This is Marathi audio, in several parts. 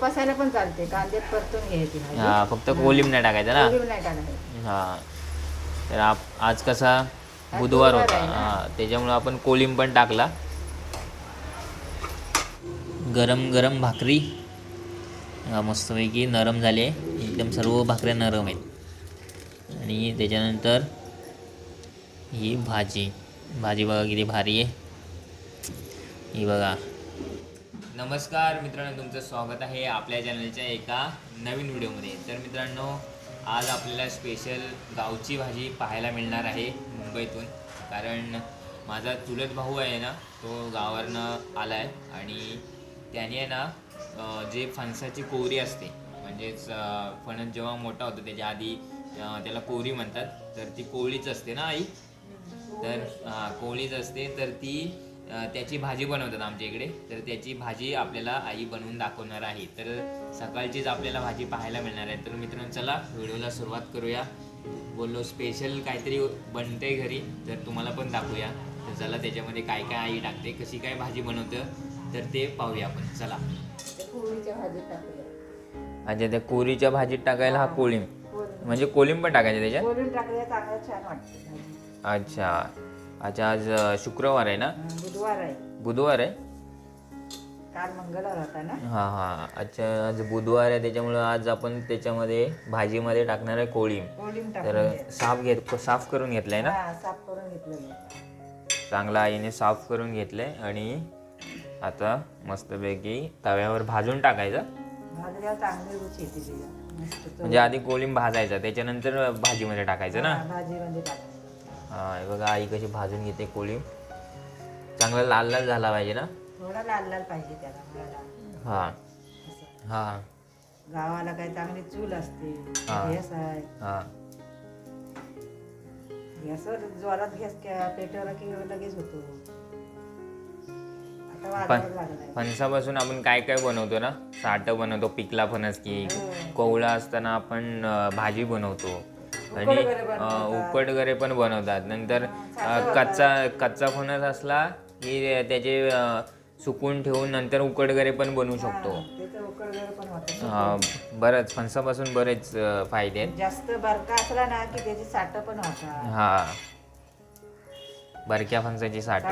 उपासाला पण चालते कांद्यात परतून घ्यायची भाजी. हा फक्त कोलिम नाही टाकायचं ना? कोलिम नाही टाकायचं. हा. तर आप आज कसा? बुधवार बुधवार होता. आहे ना. हा त्याच्यामुळे आपण कोलिम पण टाकला. गरम गरम भाकरी. हा, मस्तपैकी नरम झाले एकदम सर्व भाकऱ्या नरम आहेत. आणि त्याच्यानंतर ही भाजी. भाजी बघा किती भारी आहे. ही बघा. नमस्कार मित्रांनो तुमचं स्वागत आहे आपल्या चॅनलच्या एका नवीन व्हिडिओमध्ये. तर मित्रांनो आज आपल्याला स्पेशल गावची भाजी पाहायला मिळणार आहे मुंबईतून. कारण माझा चुलत भाऊ आहे ना तो गावावरनं आला आहे आणि त्याने आहे ना जे फणसाची कोरी असते म्हणजेच फणस जेव्हा मोठा होतो त्याच्या आधी त्याला कोरी म्हणतात. तर ती कोळीच असते ना आई? तर कोळीच असते. तर ती त्याची भाजी बनवतात आमच्या इकडे. तर त्याची भाजी आपल्याला आई बनवून दाखवणार आहे. तर सकाळचीच आपल्याला भाजी पाहायला मिळणार आहे. तर मित्रांनो चला व्हिडिओला सुरुवात करूया. बोललो स्पेशल काहीतरी बनते घरी तर तुम्हाला पण दाखवूया. तर चला त्याच्यामध्ये काय काय आई टाकते कशी काय भाजी बनवतं तर ते पाहूया आपण. चला. ते कोळीच्या भाजीत टाकूया. अच्छा त्या कोरीच्या भाजीत टाकायला हा कोळीम. कोळी- म्हणजे कोळीम पण टाकायचं त्याच्यात? कोळीम छान वाटते. अच्छा. अच्छा आज अ, शुक्रवार आहे ना? हं, बुधवार आहे. बुधवार आहे? काल मंगळवार होता ना? हा हा. अच्छा आज बुधवार आहे त्याच्यामुळं आज आपण त्याच्यामध्ये भाजीमध्ये टाकणार आहे कोळी. कोळीम तर टाकून साफ घेत साफ करून घेतलंय ना? हा साफ करून घेतलेलं चांगला आईने साफ करून घेतलंय आणि आता मस्तपैकी तव्यावर भाजून टाकायचं. भाजल्यावर चांगली रुची येते तिला. मस्त तो- म्हणजे आधी कोळीम भाजायचा त्याच्यानंतर भाजीमध्ये टाकायचं ना? हा, भाजीमध्ये टाकायचं. हा हे बघा आई कशी भाजून घेते कोळीम चांगला लाल लाल झाला पाहिजे ना? थोडा लाल लाल पाहिजे त्याला हा. असं. हा. गावाला काय चांगली चूल असते हा. गॅस आहे. हा. गॅसवर जोरात गॅस पेटवला की लगेच होतो. आता पण वाजायला लागलाय. फणसापासून आपण काय काय बनवतो ना? साठ बनवतो पिकला फणस की कोवळा असताना आपण अ, भाजी बनवतो. आणि उकडगरे पण बनवतात. नंतर कच्चा कच्चा फणस असला की त्याचे सुकून ठेवून नंतर उकडगरे पण बनवू शकतो. बरंच फणसापासून बरेच फायदे आहेत. जास्त बरका असला ना की त्याची साठ पण होतात. हा. बरक्या फणसाची साठ.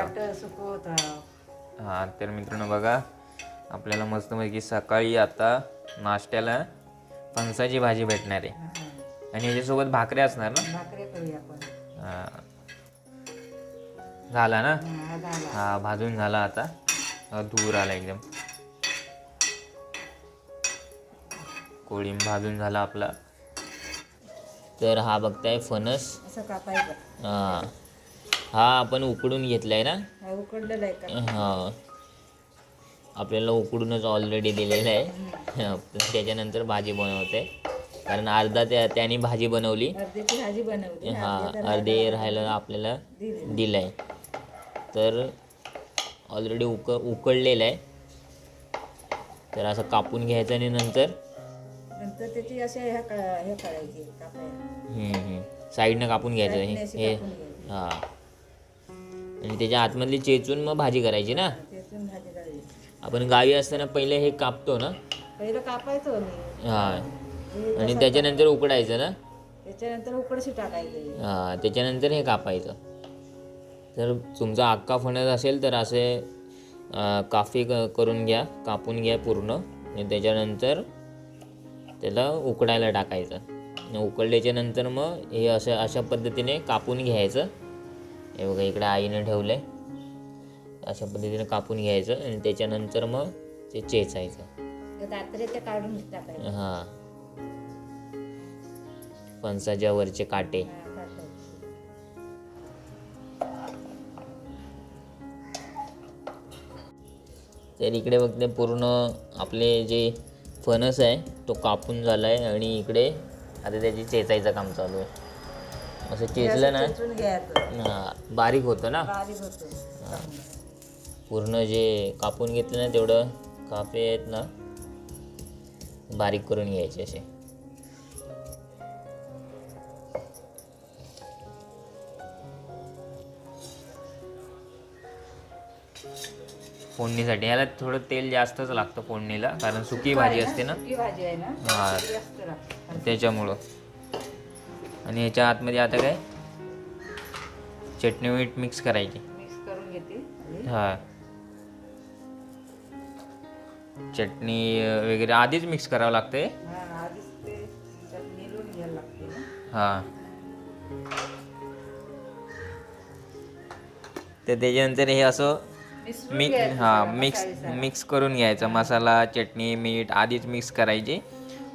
हा तर मित्रांनो बघा आपल्याला मस्तपैकी सकाळी आता नाश्त्याला फणसाची भाजी भेटणार आहे. आणि याच्यासोबत भाकऱ्या असणार ना? भाकरी करूया आपण. हा. झाला ना? हा, झाला. हा भाजून झाला आता. हा, धूर आला एकदम. कोळीम भाजून झाला आपला. तर हा बघताय फणस. असं कापायचं. हा. हा आपण उकडून घेतलाय ना? हा उकडलेलं आहे का? हा. आपल्याला उकडूनच ऑलरेडी दिलेलं आहे. त्याच्यानंतर भाजी बनवते. कारण अर्धा त्या त्याने भाजी बनवली. अर्ध्याची भाजी बनवली. हा अर्धे राहायला आपल्याला दिली. दिलंय. तर ऑलरेडी उक उकडलेलं आहे. तर असं कापून घ्यायचं आणि नंतर? नंतर त्याची हे करायची साईडनं कापून घ्यायचं हे हे. हा. आणि त्याच्या आतमधली चेचून मग भाजी करायची ना? आपण गावी असताना पहिले हे कापतो ना? पहिलं कापायचो हे. आणि त्याच्यानंतर उकडायचं ना? त्याच्यानंतर उकडशी टाकायचं. हा, त्याच्यानंतर हे कापायचं. तर तुमचा अख्खा फणस असेल तर असे काफी करून घ्या कापून घ्या पूर्ण. आणि त्याच्यानंतर त्याला उकडायला टाकायचं. आणि उकडल्याच्या नंतर मग हे असं अशा पद्धतीने कापून घ्यायचं. हे बघा इकडे आईने ठेवलं आहे अशा पद्धतीने कापून घ्यायचं आणि त्याच्यानंतर मग ते चेचायचं. हां. फणसाच्या वरचे काटे. तर इकडे बघते पूर्ण आपले जे फणस आहे तो कापून झाला आहे आणि इकडे आता त्याची चेचायचं काम चालू आहे. असं चेचलं ना हा, बारीक होतं ना? पूर्ण जे कापून घेतलं ना तेवढं कापे आहेत ना बारीक करून घ्यायचे असे. फोडणीसाठी. ह्याला थोडं तेल जास्तच लागतं फोडणीला कारण सुकी भाजी असते ना? सुकी भाजी आहे ना? हा. तेल जास्त लागतं. त्याच्यामुळं. आणि ह्याच्या आतमध्ये आता काय? चटणी मीठ मिक्स करायची. मिक्स करून घेते आधी. हा. चटणी अं, वगैरे आधीच मिक्स करावं लागते हा आधीच ते त्यात मिळून घ्यायला लागते ना? हा. तर त्याच्यानंतर हे असं घ्यायचं हा मिक्स. मिक्स करून घ्यायचा. मसाला चटणी मीठ आधीच मिक्स करायचे.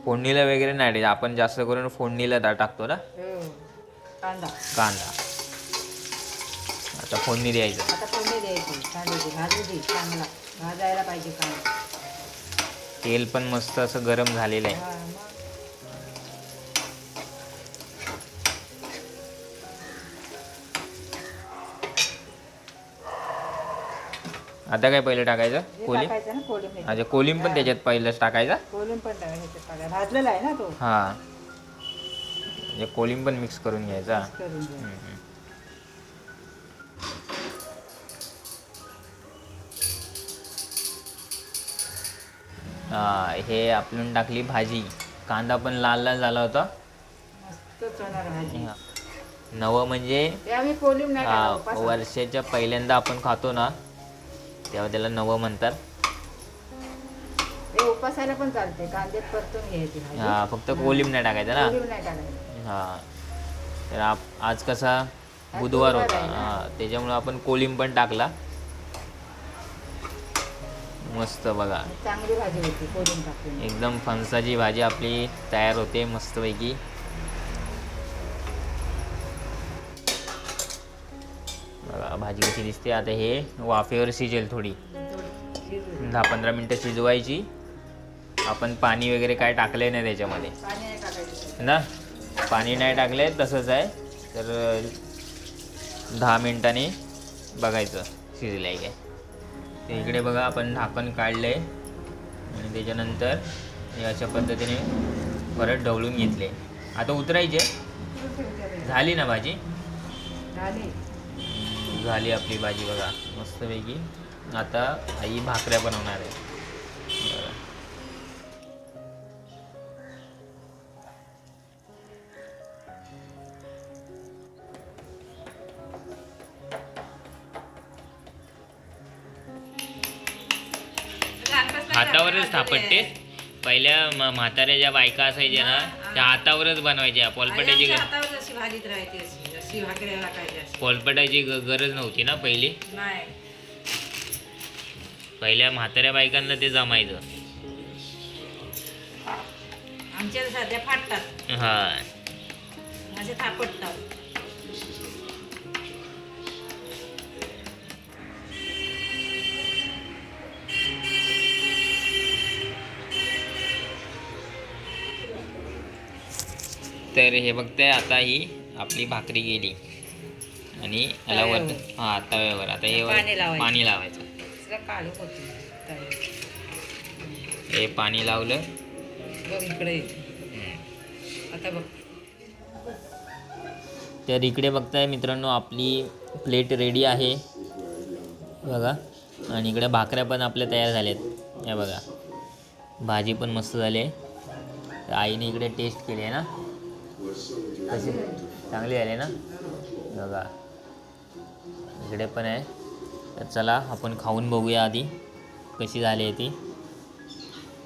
फोडणीला वगैरे नाही टाकायचं. आपण जास्त करून फोडणीला टाकतो ना? हो. कांदा. कांदा. आता फोडणी द्यायचं. आता फोडणी द्यायची. कांद्याची भाजू दे चांगला. भाजायला पाहिजे कांदा. तेल पण मस्त असं गरम झालेलं आहे. आता काय पहिलं टाकायचं कोलिम टाकायचं ना कोलिंब ह्याच्यात. अच्छा कोलिम पण त्याच्यात पहिलंच टाकायचा कोलिंब पण टाकायचं. भाजलेला आहे ना तो हा म्हणजे कोलिम पण मिक्स करून घ्यायचा. हा हे आपण टाकली भाजी कांदा पण लाल लाल झाला होता हा. नवं म्हणजे. वर्षाच्या पहिल्यांदा आपण खातो ना तेव्हा त्याला नवं म्हणतात. हे उपासायला पण चालते कांदे परतून घ्यायची भाजी हा फक्त कोलिम नाही टाकायचं ना? कोलिंब नाही टाकायचं. हा. तर आप- आज कसा बुधवार बुधवार होता. आहे ना. हा त्याच्यामुळे आपण कोलिम पण टाकला. मस्त बघा. चांगली भाजी होती टाकून. एकदम फणसाची भाजी आपली तयार होते मस्तपैकी. भाजी कशी दिसते? आता हे वाफेवर शिजेल थोडी. दहा पंधरा मिनटं शिजवायची. आपण पाणी वगैरे काय टाकले नाही त्याच्यामध्ये. ना? पाणी नाही टाकले तसंच आहे. तर दहा मिनटांनी बघायचं शिजलं आहे काय. ते इकडे बघा आपण झाकण काढलं आहे आणि त्याच्यानंतर हे अशा पद्धतीने परत ढवळून घेतले आता उतरायचे. झाली ना भाजी? झाली आपली भाजी बघा मस्तपैकी. आता आई भाकऱ्या बनवणार आहे. हातावरच थापटते. पहिल्या म्हाताऱ्या ज्या बायका असायच्या ना त्या हातावरच बनवायच्या पोलपटाची ग- हातावर भाजीत अशी. अशी. पोलपटाची ग- गरज नव्हती ना पहिली? नाही. पहिल्या म्हाताऱ्या बायकांना ते जमायचं. आमच्या सध्या फाटतात. हा. थापटतात. तर हे बघताय आता ही आपली भाकरी गेली. आणि याला वर. हा तव्यावर. आता हे वर- पाणी लावायचं. हे पाणी लावलं. बघ इकडे. हम्म. आता बघ. तर इकडे बघताय मित्रांनो आपली प्लेट रेडी आहे. बघा. आणि इकडे भाकऱ्या पण आपल्या तयार झाल्यात. या बघा. भाजी पण मस्त झाली आहे. आईने इकडे टेस्ट केली आहे ना. कशी चांगली आली ना? बघा. इकडे पण आहे. तर चला आपण खाऊन बघूया आधी कशी झाली आहे ती.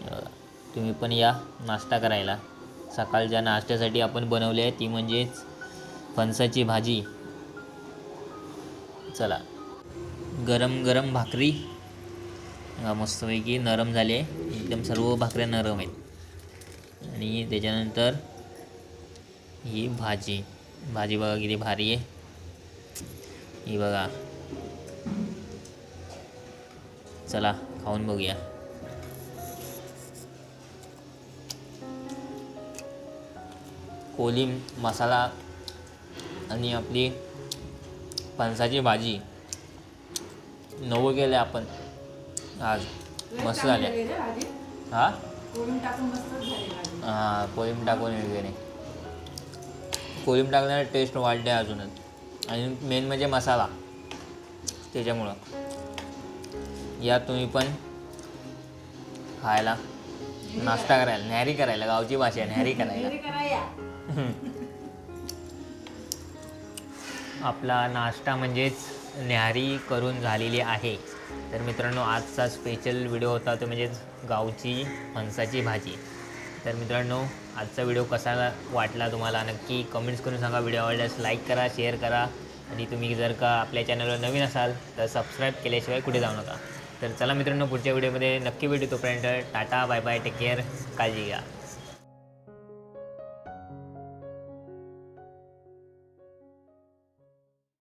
बघा. तुम्ही पण या नाश्ता करायला. सकाळच्या नाश्त्यासाठी आपण बनवली आहे ती म्हणजेच फणसाची भाजी. चला. गरम गरम भाकरी. मस्तपैकी नरम झाली आहे. एकदम सर्व भाकऱ्या नरम आहेत. आणि त्याच्यानंतर ही भाजी. भाजी बघा किती भारी आहे. ही बघा. चला खाऊन बघूया. कोलिम मसाला आणि आपली फणसाची भाजी. नवं केलं आपण. आज. मस्त झाल्या हा? हां कोलिम टाकून वगैरे. कोलिम टाकल्याने टेस्ट वाढते अजूनच आणि मेन म्हणजे मसाला. त्याच्यामुळं. या तुम्ही पण खायला नाश्ता करायला न्याहारी करायला गावची भाषा आहे न्याहारी करायला. आपला नाश्ता म्हणजेच न्याहारी करून झालेली आहे. तर मित्रांनो आजचा स्पेशल व्हिडिओ होता तो म्हणजेच गावची फणसाची भाजी. तर मित्रांनो आजचा व्हिडिओ कसा वाटला तुम्हाला? नक्की कमेंट्स करून सांगा. व्हिडिओ आवडल्यास लाईक करा शेअर करा. आणि तुम्ही जर का आपल्या चॅनलवर नवीन असाल तर सबस्क्राईब केल्याशिवाय कुठे जाऊ नका. तर चला मित्रांनो पुढच्या व्हिडिओमध्ये नक्की भेटू तोपर्यंत tata bye bye take care काळजी घ्या.